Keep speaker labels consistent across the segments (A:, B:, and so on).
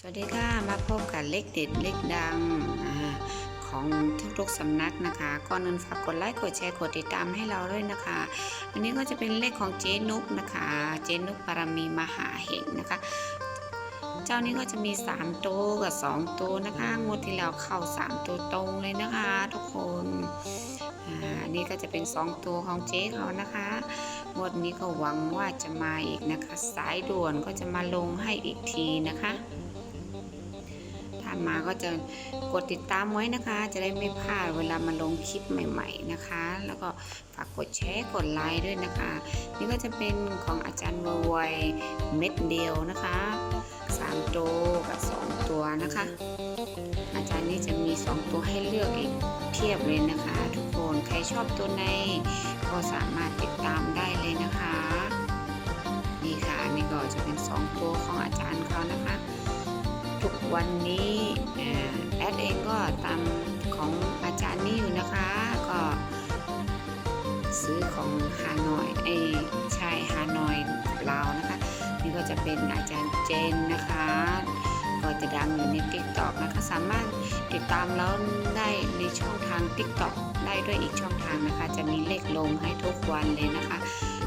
A: สวัสดีค่ะมาพบกับเลขเด็ดเลขดังอของทุกๆสำนักนะคะก่อนอื่นฝากกดไลค์กดแชร์กดติดตามให้เราด้วยนะคะ อันนี้ก็จะเป็นเลขของเจนุกนะคะ เจนุกปารมีมหาเหงนะคะ เจ้านี้ก็จะมี 3 ตัวกับ 2 ตัวนะคะงวดที่แล้วเข้า 3 ตัวตรงเลยนะคะ ทุกคนอ่าอันนี้ก็จะเป็น 2 ตัวของเจ๊เขานะคะงวดนี้ก็หวังว่าจะมาอีกนะคะ สายด่วนก็จะมาลงให้อีกทีนะคะ มาก็จะกดติดตามไว้นะคะ จะได้ไม่พลาดเวลามาลงคลิปใหม่ ๆนะคะ แล้วก็ฝากกดแชร์กดไลค์ด้วยนะคะ นี่ก็จะเป็นของอาจารย์ววยเม็ดเดียวนะคะ3ตัวกับ 2 ตัวนะคะ อาจารย์นี่จะมี 2 ตัวให้เลือกอีกเพียบเลยนะคะ ทุกคนใครชอบตัวไหนก็สามารถติดตามได้เลยนะคะนี่ค่ะอันนี่ก็จะเป็น 2 ตัวของอาจารย์เขานะคะ ทุกวันนี้แอดเองก็ตามของอาจารย์นี่อยู่นะคะ ก็ซื้อของฮานอยเอยใช่ฮานอยลาวนะคะ นี่ก็จะเป็นอาจารย์เจนนะคะ ก็จะดังอยู่ใน t ิ k t o k นะคะสามารถติดตามแล้วได้ในช่องทาง t ิ k t o k ได้ด้วยอีกช่องทางนะคะ จะมีเลขลงให้ทุกวันเลยนะคะ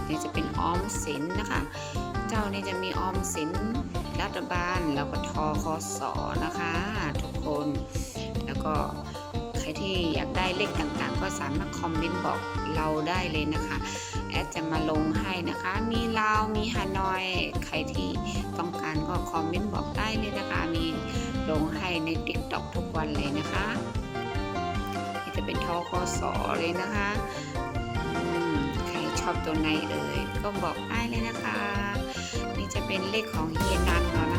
A: นี่จะเป็นออมสินนะคะ เจ้านี่จะมีออมสิน รัฐบาลแล้วก็ทอคอสอนะคะ ทุกคนแล้วก็ใครที่อยากได้เลขต่างๆ ก็สามารถคอมเมนต์บอกเราได้เลยนะคะแอดจะมาลงให้นะคะ มีลาวมีฮานอย ใครที่ต้องการก็คอมเมนต์บอกได้เลยนะคะ มีลงให้ใน t ิ k t o k ทุกวันเลยนะคะนี่จะเป็นทอคอสอเลยนะคะใครชอบตัวไหนเอ่ยก็บอกได้เลยนะคะ จะเป็นเลขของเฮียนันเรานะคะ